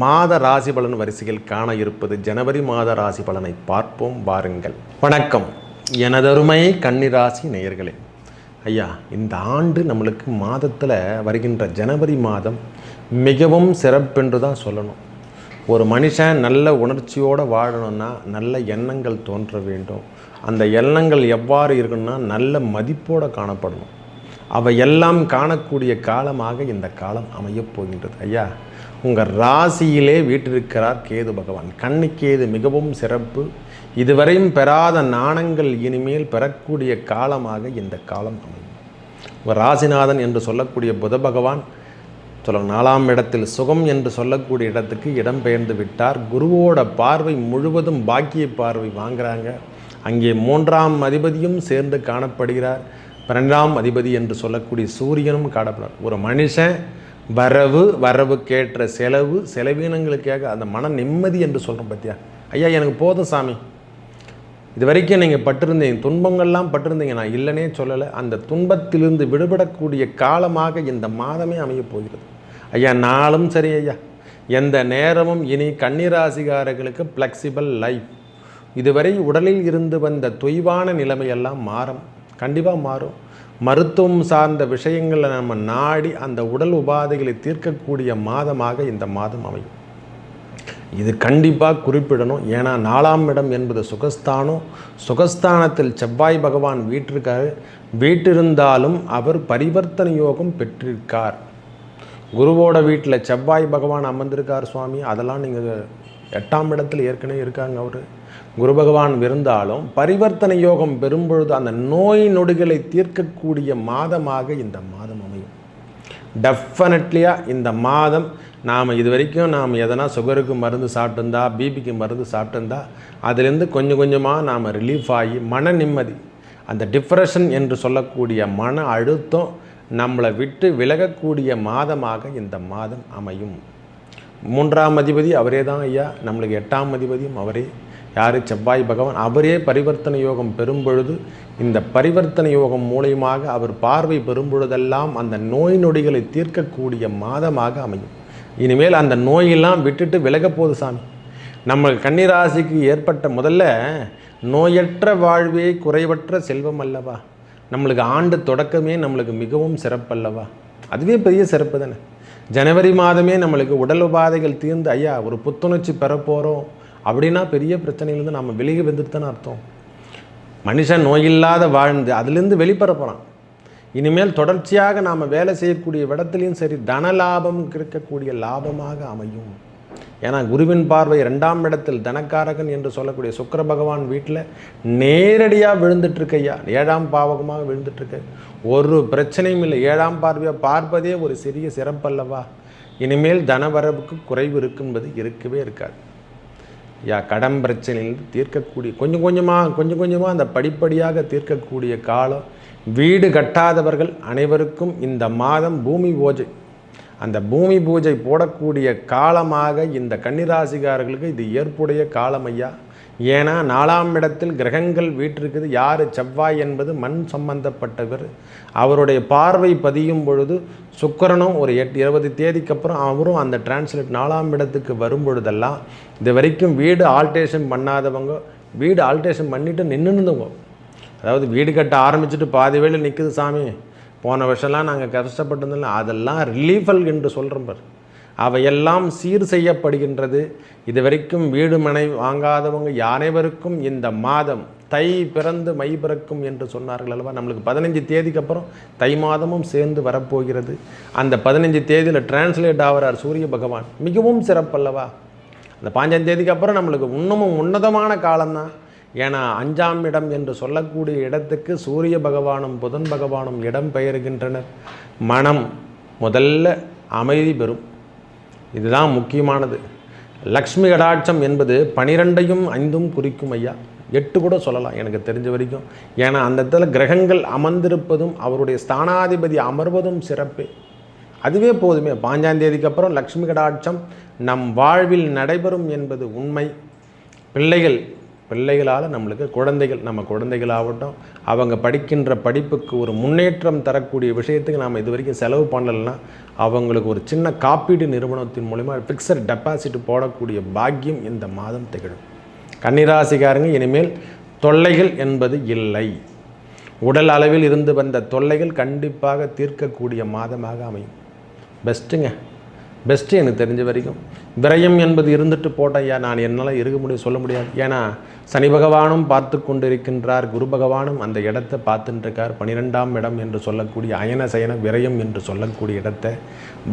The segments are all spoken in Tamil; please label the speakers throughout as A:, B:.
A: மாத ராசி பலன் வரிசையில் காண இருப்பது ஜனவரி மாத ராசி பலனை பார்ப்போம் வாருங்கள் வணக்கம் எனதருமை கன்னிராசி நேயர்களே ஐயா இந்த ஆண்டு நம்மளுக்கு மாதத்தில் வருகின்ற ஜனவரி மாதம் மிகவும் சிறப்பென்று தான் சொல்லணும் ஒரு மனுஷன் நல்ல உணர்ச்சியோடு வாழணும்னா நல்ல எண்ணங்கள் தோன்ற வேண்டும் அந்த எண்ணங்கள் எவ்வாறு இருக்குன்னா நல்ல மதிப்போடு காணப்படணும் அவையெல்லாம் காணக்கூடிய காலமாக இந்த காலம் அமையப் போகின்றது ஐயா உங்கள் ராசியிலே வீட்டிருக்கிறார் கேது பகவான் கண்ணுக்கேது மிகவும் சிறப்பு இதுவரையும் பெறாத நாணங்கள் இனிமேல் பெறக்கூடிய காலமாக இந்த காலம் அமையும் உங்கள் ராசிநாதன் என்று சொல்லக்கூடிய புத பகவான் சொல்ல நாலாம் இடத்தில் சுகம் என்று சொல்லக்கூடிய இடத்துக்கு இடம் பெயர்ந்து விட்டார் குருவோட பார்வை முழுவதும் பாக்கிய பார்வை வாங்குகிறாங்க அங்கே மூன்றாம் அதிபதியும் சேர்ந்து காணப்படுகிறார் பன்னெண்டாம் அதிபதி என்று சொல்லக்கூடிய சூரியனும் காடப்படாது ஒரு மனுஷன் வரவு வரவுக்கேற்ற செலவு செலவீனங்களுக்காக அந்த மன நிம்மதி என்று சொல்கிறோம் பார்த்தியா ஐயா எனக்கு போதும் சாமி இது வரைக்கும் நீங்கள் பட்டிருந்தீங்க துன்பங்கள்லாம் பட்டிருந்தீங்க நான் இல்லைனே சொல்லலை அந்த துன்பத்திலிருந்து விடுபடக்கூடிய காலமாக இந்த மாதமே அமையப் போகிறது ஐயா நாளும் சரி ஐயா எந்த நேரமும் இனி கன்னிராசிகாரர்களுக்கு ஃப்ளெக்சிபிள் லைஃப் இதுவரை உடலில் இருந்து வந்த தொய்வான நிலைமையெல்லாம் மாறும் கண்டிப்பாக மாறும் மருத்துவம் சார்ந்த விஷயங்களை நம்ம நாடி அந்த உடல் உபாதைகளை தீர்க்கக்கூடிய மாதமாக இந்த மாதம் அமையும் இது கண்டிப்பாக குறிப்பிடணும் ஏன்னா நாலாம் இடம் என்பது சுகஸ்தானம் சுகஸ்தானத்தில் செவ்வாய் பகவான் வீட்டிற்காக வீட்டிருந்தாலும் அவர் பரிவர்த்தனை யோகம் பெற்றிருக்கார் குருவோட வீட்டில் செவ்வாய் பகவான் அமர்ந்திருக்கார் சுவாமி அதெல்லாம் நீங்கள் எட்டாம் இடத்தில் ஏற்கனவே இருக்காங்க அவர் குரு பகவான் இருந்தாலும் பரிவர்த்தனை யோகம் பெறும்பொழுது அந்த நோய் நொடிகளை தீர்க்கக்கூடிய மாதமாக இந்த மாதம் அமையும் டெஃபினட்லியாக இந்த மாதம் நாம் இது வரைக்கும் நாம் எதனா சுகருக்கு மருந்து சாப்பிட்டுருந்தா பிபிக்கு மருந்து சாப்பிட்டுருந்தா அதுலேருந்து கொஞ்சம் கொஞ்சமாக நாம் ரிலீஃப் ஆகி மன நிம்மதி அந்த டிப்ரெஷன் என்று சொல்லக்கூடிய மன அழுத்தம் நம்மளை விட்டு விலகக்கூடிய மாதமாக இந்த மாதம் அமையும் மூன்றாம் அதிபதி அவரே தான் ஐயா நம்மளுக்கு எட்டாம் அதிபதியும் அவரே யார் செவ்வாய் பகவான் அவரே பரிவர்த்தனை யோகம் பெறும்பொழுது இந்த பரிவர்த்தனை யோகம் மூலியமாக அவர் பார்வை பெறும்பொழுதெல்லாம் அந்த நோய் நொடிகளை தீர்க்கக்கூடிய மாதமாக அமையும் இனிமேல் அந்த நோயெல்லாம் விட்டுட்டு விலக சாமி நம்ம கன்னிராசிக்கு ஏற்பட்ட முதல்ல நோயற்ற வாழ்வே குறைவற்ற செல்வம் அல்லவா நம்மளுக்கு ஆண்டு தொடக்கமே நம்மளுக்கு மிகவும் சிறப்பல்லவா அதுவே பெரிய சிறப்பு தானே ஜனவரி மாதமே நம்மளுக்கு உடல் உபாதைகள் தீர்ந்து ஐயா ஒரு புத்துணர்ச்சி பெறப்போகிறோம் அப்படின்னா பெரிய பிரச்சனையிலேருந்து நம்ம விலகி வந்துட்டு அர்த்தம் மனுஷன் நோயில்லாத வாழ்ந்து அதுலேருந்து வெளிப்பட இனிமேல் தொடர்ச்சியாக நாம் வேலை செய்யக்கூடிய இடத்துலையும் சரி தன லாபம் கிடைக்கக்கூடிய லாபமாக அமையும் ஏன்னா குருவின் பார்வை ரெண்டாம் இடத்தில் தனக்காரகன் என்று சொல்லக்கூடிய சுக்கர பகவான் வீட்டில் நேரடியாக விழுந்துட்டுருக்கையா ஏழாம் பாவகமாக விழுந்துட்டுருக்கு ஒரு பிரச்சனையும் இல்லை ஏழாம் பார்வையாக பார்ப்பதே ஒரு சிறிய சிறப்பல்லவா இனிமேல் தனவரவுக்கு குறைவு இருக்கும்பது இருக்கவே இருக்காது யா கடன் பிரச்சனையிலிருந்து தீர்க்கக்கூடிய கொஞ்சம் கொஞ்சமாக கொஞ்சம் கொஞ்சமாக அந்த படிப்படியாக தீர்க்கக்கூடிய காலம் வீடு கட்டாதவர்கள் அனைவருக்கும் இந்த மாதம் பூமி பூஜை அந்த பூமி பூஜை போடக்கூடிய காலமாக இந்த கன்னிராசிகாரர்களுக்கு இது ஏற்புடைய காலம் ஐயா ஏன்னா நாலாம் இடத்தில் கிரகங்கள் வீட்டிற்குது யார் செவ்வாய் என்பது மண் சம்பந்தப்பட்டவர் அவருடைய பார்வை பதியும் பொழுது சுக்கரனும் ஒரு எட் இருபது தேதிக்கு அப்புறம் அவரும் அந்த டிரான்ஸ்லேட் நாலாம் இடத்துக்கு வரும் பொழுதெல்லாம் இது வரைக்கும் வீடு ஆல்ட்ரேஷன் பண்ணாதவங்க வீடு ஆல்ட்ரேஷன் பண்ணிவிட்டு நின்று அதாவது வீடு கட்ட ஆரம்பிச்சுட்டு பாதி வேலை நிற்குது சாமி போன வருஷம்லாம் நாங்கள் கஷ்டப்பட்டிருந்தோம் அதெல்லாம் ரிலீஃபல் என்று சொல்கிறோம் பாரு அவையெல்லாம் சீர் செய்யப்படுகின்றது இதுவரைக்கும் வீடு மனை வாங்காதவங்க யானைவருக்கும் இந்த மாதம் தை பிறந்து மை பிறக்கும் என்று சொன்னார்கள் அல்லவா நம்மளுக்கு பதினஞ்சு தேதிக்கு அப்புறம் தை மாதமும் சேர்ந்து வரப்போகிறது அந்த பதினஞ்சு தேதியில் டிரான்ஸ்லேட் ஆகிறார் சூரிய பகவான் மிகவும் சிறப்பல்லவா அந்த பாஞ்சாம் தேதிக்கு அப்புறம் நம்மளுக்கு இன்னமும் உன்னதமான காலம்தான் ஏன்னா அஞ்சாம் இடம் என்று சொல்லக்கூடிய இடத்துக்கு சூரிய பகவானும் புதன் பகவானும் இடம் பெயர்கின்றனர் மனம் முதல்ல அமைதி பெறும் இதுதான் முக்கியமானது லக்ஷ்மி கடாட்சம் என்பது பனிரெண்டையும் ஐந்தும் குறிக்கும் ஐயா எட்டு கூட சொல்லலாம் எனக்கு தெரிஞ்ச வரைக்கும் ஏன்னா அந்த இடத்துல கிரகங்கள் அமர்ந்திருப்பதும் அவருடைய ஸ்தானாதிபதி அமர்வதும் சிறப்பு அதுவே போதுமே பாஞ்சாந்தேதிக்கு அப்புறம் லக்ஷ்மி கடாட்சம் நம் வாழ்வில் நடைபெறும் என்பது உண்மை பிள்ளைகள் பிள்ளைகளால் நம்மளுக்கு குழந்தைகள் நம்ம குழந்தைகளாகட்டும் அவங்க படிக்கின்ற படிப்புக்கு ஒரு முன்னேற்றம் தரக்கூடிய விஷயத்துக்கு நாம் இது வரைக்கும் செலவு பண்ணலைன்னா அவங்களுக்கு ஒரு சின்ன காப்பீடு நிறுவனத்தின் மூலிமா ஃபிக்ஸட் டெபாசிட் போடக்கூடிய பாக்கியம் இந்த மாதம் திகழும் கன்னிராசிக்காரங்க இனிமேல் தொல்லைகள் என்பது இல்லை உடல் அளவில் இருந்து வந்த தொல்லைகள் கண்டிப்பாக தீர்க்கக்கூடிய மாதமாக அமையும் பெஸ்ட்டுங்க பெஸ்ட்டு எனக்கு தெரிஞ்ச வரைக்கும் விரயம் என்பது இருந்துட்டு போட்டேன் நான் என்னால் இருக்க முடியும் சொல்ல முடியாது ஏன்னா சனி பகவானும் பார்த்து கொண்டு இருக்கின்றார் குரு பகவானும் அந்த இடத்தை பார்த்துட்டுருக்கார் பன்னிரெண்டாம் இடம் என்று சொல்லக்கூடிய அயன சயன விரயம் என்று சொல்லக்கூடிய இடத்தை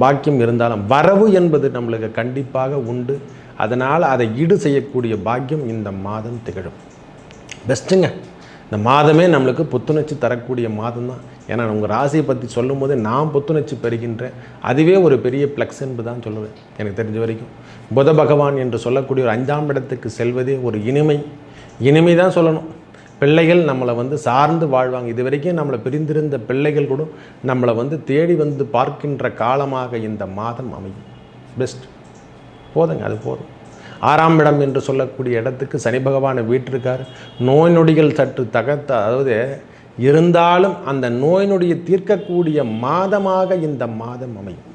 A: பாக்கியம் இருந்தாலும் வரவு என்பது நம்மளுக்கு கண்டிப்பாக உண்டு அதனால் அதை ஈடு செய்யக்கூடிய பாக்கியம் இந்த மாதம் திகழும் பெஸ்ட்டுங்க இந்த மாதமே நம்மளுக்கு புத்துணர்ச்சி தரக்கூடிய மாதம் தான் ஏன்னா உங்கள் ராசியை பற்றி சொல்லும் போது நான் புத்துணர்ச்சி பெறுகின்றேன் அதுவே ஒரு பெரிய ப்ளக்ஸ் என்பது தான் சொல்லுவேன் எனக்கு தெரிஞ்ச வரைக்கும் புத பகவான் என்று சொல்லக்கூடிய ஒரு அஞ்சாம் இடத்துக்கு செல்வதே ஒரு இனிமை இனிமை தான் சொல்லணும் பிள்ளைகள் நம்மளை வந்து சார்ந்து வாழ்வாங்க இது வரைக்கும் நம்மளை பிரிந்திருந்த பிள்ளைகள் கூட நம்மளை வந்து தேடி வந்து பார்க்கின்ற காலமாக இந்த மாதம் அமையும் பெஸ்ட் போதுங்க அது போதும் ஆறாம் இடம் என்று சொல்லக்கூடிய இடத்துக்கு சனி பகவானை வீட்டிருக்கார் நோய் நொடிகள் சற்று தகத்த அதாவது இருந்தாலும் அந்த நோயினுடைய தீர்க்கக்கூடிய மாதமாக இந்த மாதம் அமையும்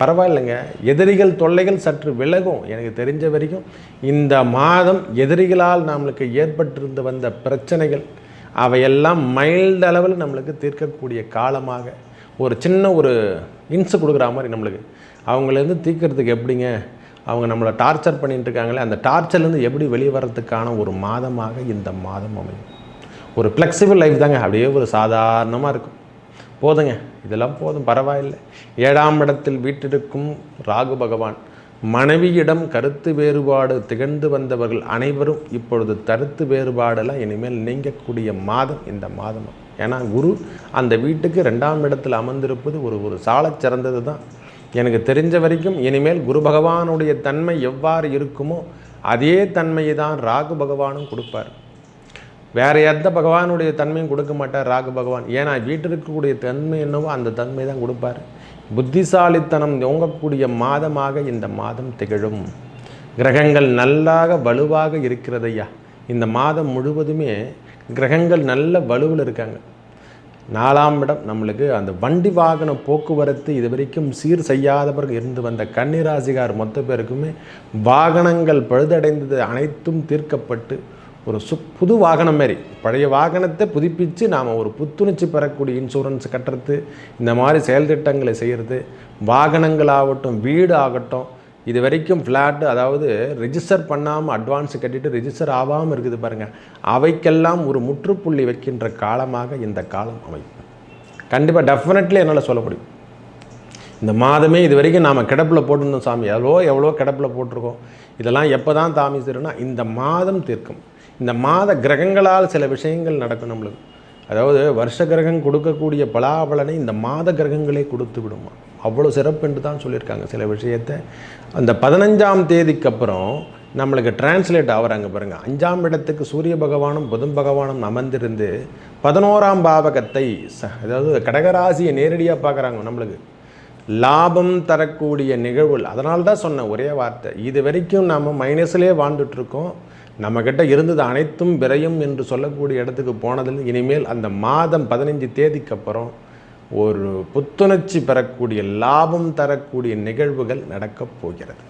A: பரவாயில்லைங்க எதிரிகள் தொல்லைகள் சற்று விலகும் எனக்கு தெரிஞ்ச வரைக்கும் இந்த மாதம் எதிரிகளால் நம்மளுக்கு ஏற்பட்டிருந்து வந்த பிரச்சனைகள் அவையெல்லாம் மைல்டு அளவில் நம்மளுக்கு தீர்க்கக்கூடிய காலமாக ஒரு சின்ன ஒரு இன்ஸு கொடுக்குற மாதிரி நம்மளுக்கு அவங்களேருந்து தீர்க்கிறதுக்கு எப்படிங்க அவங்க நம்மளை டார்ச்சர் பண்ணிட்டுருக்காங்களே இருக்காங்களே அந்த டார்ச்சர்லேருந்து எப்படி வெளியே வர்றதுக்கான ஒரு மாதமாக இந்த மாதம் அமையும் ஒரு ஃப்ளெக்சிபிள் லைஃப் தாங்க அப்படியே ஒரு சாதாரணமாக இருக்கும் போதுங்க இதெல்லாம் போதும் பரவாயில்லை ஏழாம் இடத்தில் வீட்டிருக்கும் ராகு பகவான் மனைவியிடம் கருத்து வேறுபாடு திகழ்ந்து வந்தவர்கள் அனைவரும் இப்பொழுது தருத்து வேறுபாடெல்லாம் இனிமேல் நீங்கக்கூடிய மாதம் இந்த மாதம் ஏன்னா குரு அந்த வீட்டுக்கு ரெண்டாம் இடத்தில் அமர்ந்திருப்பது ஒரு ஒரு சால சிறந்தது தான் எனக்கு தெரிஞ்ச வரைக்கும் இனிமேல் குரு பகவானுடைய தன்மை எவ்வாறு இருக்குமோ அதே தன்மையை தான் ராகு பகவானும் கொடுப்பார் வேறு எந்த பகவானுடைய தன்மையும் கொடுக்க மாட்டார் ராகு பகவான் ஏன்னா வீட்டில் இருக்கக்கூடிய தன்மை என்னவோ அந்த தன்மை தான் கொடுப்பார் புத்திசாலித்தனம் தோங்கக்கூடிய மாதமாக இந்த மாதம் திகழும் கிரகங்கள் நல்லாக வலுவாக இருக்கிறதையா இந்த மாதம் முழுவதுமே கிரகங்கள் நல்ல வலுவில் இருக்காங்க நாலாம் இடம் நம்மளுக்கு அந்த வண்டி வாகன போக்குவரத்து இது வரைக்கும் சீர் செய்யாத பிறகு இருந்து வந்த கன்னிராசிகார் மொத்த பேருக்குமே வாகனங்கள் பழுதடைந்தது அனைத்தும் தீர்க்கப்பட்டு ஒரு சு புது வாகனம் மாரி பழைய வாகனத்தை புதுப்பித்து நாம் ஒரு புத்துணர்ச்சி பெறக்கூடிய இன்சூரன்ஸ் கட்டுறது இந்த மாதிரி செயல் திட்டங்களை செய்கிறது வாகனங்களாகட்டும் வீடு ஆகட்டும் இது வரைக்கும் ஃப்ளாட்டு அதாவது ரிஜிஸ்டர் பண்ணாமல் அட்வான்ஸ் கட்டிட்டு ரிஜிஸ்டர் ஆகாமல் இருக்குது பாருங்கள் அவைக்கெல்லாம் ஒரு முற்றுப்புள்ளி வைக்கின்ற காலமாக இந்த காலம் அமையும் கண்டிப்பாக டெஃபினெட்லி என்னால் சொல்ல முடியும் இந்த மாதமே இது வரைக்கும் நாம் கிடப்பில் போட்டிருந்தோம் சாமி எவ்வளோ எவ்வளோ கிடப்பில் போட்டிருக்கோம் இதெல்லாம் எப்போ தான் தாமி தீரும்னா இந்த மாதம் தீர்க்கும் இந்த மாத கிரகங்களால் சில விஷயங்கள் நடக்கும் நம்மளுக்கு அதாவது வருஷ கிரகம் கொடுக்கக்கூடிய பலாபலனை இந்த மாத கிரகங்களே கொடுத்து விடுமா அவ்வளோ சிறப்பு என்று தான் சொல்லியிருக்காங்க சில விஷயத்தை அந்த பதினஞ்சாம் தேதிக்கு அப்புறம் நம்மளுக்கு டிரான்ஸ்லேட் ஆகிறாங்க பாருங்கள் அஞ்சாம் இடத்துக்கு சூரிய பகவானும் புதன் பகவானும் அமர்ந்திருந்து பதினோராம் பாவகத்தை ச அதாவது கடகராசியை நேரடியாக பார்க்குறாங்க நம்மளுக்கு லாபம் தரக்கூடிய நிகழ்வுகள் அதனால தான் சொன்னேன் ஒரே வார்த்தை இது வரைக்கும் நாம் மைனஸ்லேயே வாழ்ந்துட்டுருக்கோம் நம்மக்கிட்ட இருந்தது அனைத்தும் விரையும் என்று சொல்லக்கூடிய இடத்துக்கு போனதில் இனிமேல் அந்த மாதம் பதினஞ்சு தேதிக்கு அப்புறம் ஒரு புத்துணர்ச்சி பெறக்கூடிய லாபம் தரக்கூடிய நிகழ்வுகள் நடக்கப் போகிறது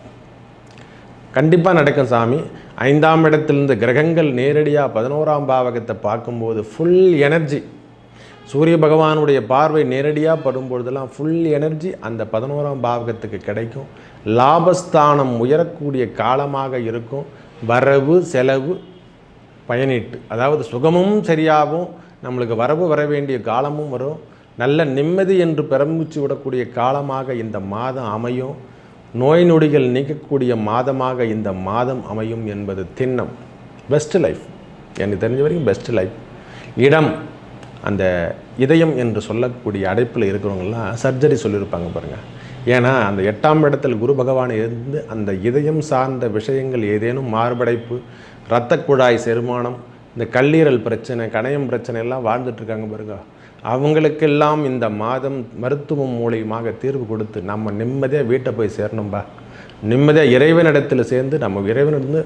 A: கண்டிப்பாக நடக்கும் சாமி ஐந்தாம் இடத்திலிருந்து கிரகங்கள் நேரடியாக பதினோராம் பாவகத்தை பார்க்கும்போது ஃபுல் எனர்ஜி சூரிய பகவானுடைய பார்வை நேரடியாக படும்பொழுதெல்லாம் ஃபுல் எனர்ஜி அந்த பதினோராம் பாவகத்துக்கு கிடைக்கும் லாபஸ்தானம் உயரக்கூடிய காலமாக இருக்கும் வரவு செலவு பயனீட்டு அதாவது சுகமும் சரியாகும் நம்மளுக்கு வரவு வர வேண்டிய காலமும் வரும் நல்ல நிம்மதி என்று பெருமிச்சு விடக்கூடிய காலமாக இந்த மாதம் அமையும் நோய் நொடிகள் நீக்கக்கூடிய மாதமாக இந்த மாதம் அமையும் என்பது திண்ணம் பெஸ்ட் லைஃப் எனக்கு தெரிஞ்ச வரைக்கும் பெஸ்ட் லைஃப் இடம் அந்த இதயம் என்று சொல்லக்கூடிய அடைப்பில் இருக்கிறவங்களாம் சர்ஜரி சொல்லியிருப்பாங்க பாருங்கள் ஏன்னா அந்த எட்டாம் இடத்தில் குரு பகவான் இருந்து அந்த இதயம் சார்ந்த விஷயங்கள் ஏதேனும் மார்படைப்பு இரத்த குழாய் செருமானம் இந்த கல்லீரல் பிரச்சனை கணையம் பிரச்சனை எல்லாம் வாழ்ந்துட்டுருக்காங்க பாருங்க அவங்களுக்கெல்லாம் இந்த மாதம் மருத்துவம் மூலியமாக தீர்வு கொடுத்து நம்ம நிம்மதியாக வீட்டை போய் சேரணும்பா நிம்மதியாக இறைவனிடத்தில் சேர்ந்து நம்ம இறைவனிடந்து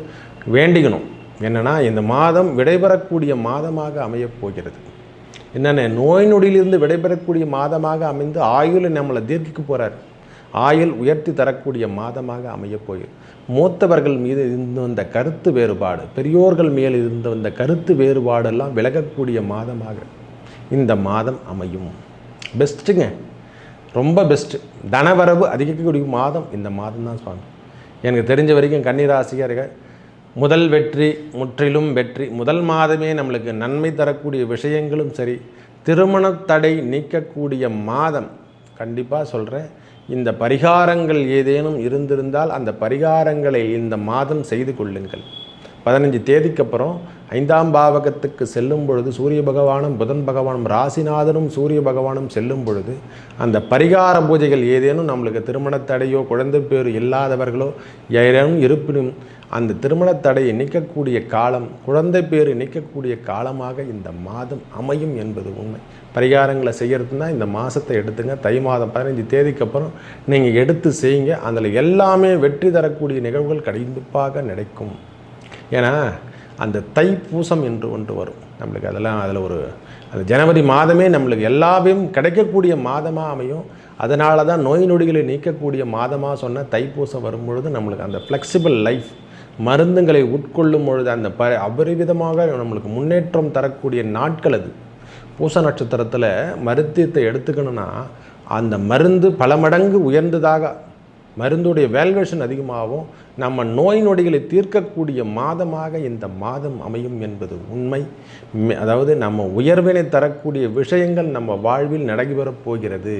A: வேண்டிக்கணும் என்னென்னா இந்த மாதம் விடைபெறக்கூடிய மாதமாக அமையப் போகிறது என்னென்ன நோய் நொடியிலிருந்து விடைபெறக்கூடிய மாதமாக அமைந்து ஆயுளை நம்மளை தீர்க்கிக்க போகிறார் ஆயுள் உயர்த்தி தரக்கூடிய மாதமாக அமையப் மூத்தவர்கள் மீது இருந்து வந்த கருத்து வேறுபாடு பெரியோர்கள் மேல் இருந்து வந்த கருத்து வேறுபாடெல்லாம் விலகக்கூடிய மாதமாக இந்த மாதம் அமையும் பெஸ்ட்டுங்க ரொம்ப பெஸ்ட்டு தனவரவு அதிகரிக்கக்கூடிய மாதம் இந்த மாதம் தான் சுவாமி எனக்கு தெரிஞ்ச வரைக்கும் கன்னிராசிகர்கள் முதல் வெற்றி முற்றிலும் வெற்றி முதல் மாதமே நம்மளுக்கு நன்மை தரக்கூடிய விஷயங்களும் சரி திருமண தடை நீக்கக்கூடிய மாதம் கண்டிப்பாக சொல்கிறேன் இந்த பரிகாரங்கள் ஏதேனும் இருந்திருந்தால் அந்த பரிகாரங்களை இந்த மாதம் செய்து கொள்ளுங்கள் பதினஞ்சு தேதிக்கு அப்புறம் ஐந்தாம் பாவகத்துக்கு செல்லும் பொழுது சூரிய பகவானும் புதன் பகவானும் ராசிநாதனும் சூரிய பகவானும் செல்லும் பொழுது அந்த பரிகார பூஜைகள் ஏதேனும் நம்மளுக்கு திருமணத்தடையோ குழந்தை பேர் இல்லாதவர்களோ ஏதேனும் இருப்பினும் அந்த திருமணத்தடையை நிற்கக்கூடிய காலம் குழந்தை பேர் நிற்கக்கூடிய காலமாக இந்த மாதம் அமையும் என்பது உண்மை பரிகாரங்களை செய்கிறதுனா இந்த மாதத்தை எடுத்துங்க தை மாதம் பதினஞ்சு தேதிக்கு அப்புறம் நீங்கள் எடுத்து செய்யுங்க அதில் எல்லாமே வெற்றி தரக்கூடிய நிகழ்வுகள் கண்டிப்பாக நடக்கும் ஏன்னா அந்த தைப்பூசம் என்று ஒன்று வரும் நம்மளுக்கு அதெல்லாம் அதில் ஒரு அந்த ஜனவரி மாதமே நம்மளுக்கு எல்லாவையும் கிடைக்கக்கூடிய மாதமாக அமையும் அதனால தான் நோய் நொடிகளை நீக்கக்கூடிய மாதமாக சொன்ன தைப்பூசம் வரும்பொழுது நம்மளுக்கு அந்த ஃப்ளெக்சிபிள் லைஃப் மருந்துங்களை உட்கொள்ளும் பொழுது அந்த ப அபரிவிதமாக நம்மளுக்கு முன்னேற்றம் தரக்கூடிய நாட்கள் அது பூச நட்சத்திரத்தில் மருத்துவத்தை எடுத்துக்கணும்னா அந்த மருந்து பல மடங்கு உயர்ந்ததாக மருந்துடைய வேல்வேஷன் அதிகமாகவும் நம்ம நோய் நொடிகளை தீர்க்கக்கூடிய மாதமாக இந்த மாதம் அமையும் என்பது உண்மை அதாவது நம்ம உயர்வினை தரக்கூடிய விஷயங்கள் நம்ம வாழ்வில் நடைபெறப் போகிறது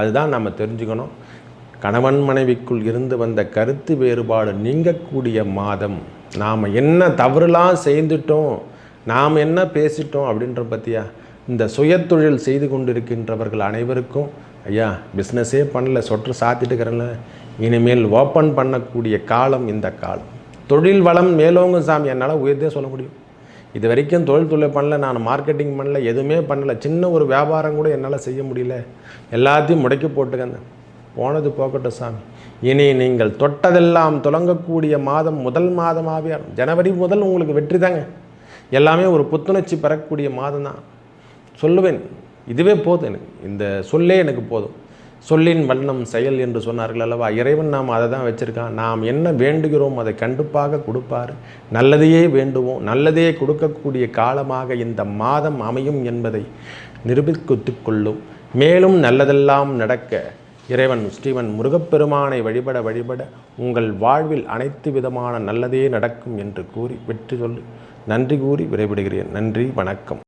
A: அதுதான் நம்ம தெரிஞ்சுக்கணும் கணவன் மனைவிக்குள் இருந்து வந்த கருத்து வேறுபாடு நீங்கக்கூடிய மாதம் நாம் என்ன தவறுலாம் செய்துட்டோம் நாம் என்ன பேசிட்டோம் அப்படின்ற பற்றியா இந்த சுயத்தொழில் செய்து கொண்டிருக்கின்றவர்கள் அனைவருக்கும் ஐயா பிஸ்னஸே பண்ணல சொற்று சாத்திட்டு இருக்கிறேன்ல இனிமேல் ஓப்பன் பண்ணக்கூடிய காலம் இந்த காலம் தொழில் வளம் மேலோங்கும் சாமி என்னால் உயர்த்தே சொல்ல முடியும் இது வரைக்கும் தொழில் தொழில் பண்ணல நான் மார்க்கெட்டிங் பண்ணல எதுவுமே பண்ணல சின்ன ஒரு வியாபாரம் கூட என்னால் செய்ய முடியல எல்லாத்தையும் முடக்கி போட்டுக்கங்க போனது போகட்டும் சாமி இனி நீங்கள் தொட்டதெல்லாம் தொடங்கக்கூடிய மாதம் முதல் மாதமாகவே ஜனவரி முதல் உங்களுக்கு வெற்றி தாங்க எல்லாமே ஒரு புத்துணர்ச்சி பெறக்கூடிய மாதம் தான் சொல்லுவேன் இதுவே போதும் எனக்கு இந்த சொல்லே எனக்கு போதும் சொல்லின் வண்ணம் செயல் என்று சொன்னார்கள் அல்லவா இறைவன் நாம் அதை தான் வச்சுருக்கான் நாம் என்ன வேண்டுகிறோம் அதை கண்டிப்பாக கொடுப்பார் நல்லதையே வேண்டுவோம் நல்லதையே கொடுக்கக்கூடிய காலமாக இந்த மாதம் அமையும் என்பதை நிரூபித்து கொள்ளும் மேலும் நல்லதெல்லாம் நடக்க இறைவன் ஸ்ரீவன் முருகப்பெருமானை வழிபட வழிபட உங்கள் வாழ்வில் அனைத்து விதமான நல்லதே நடக்கும் என்று கூறி வெற்றி சொல்லு நன்றி கூறி விடைபடுகிறேன் நன்றி வணக்கம்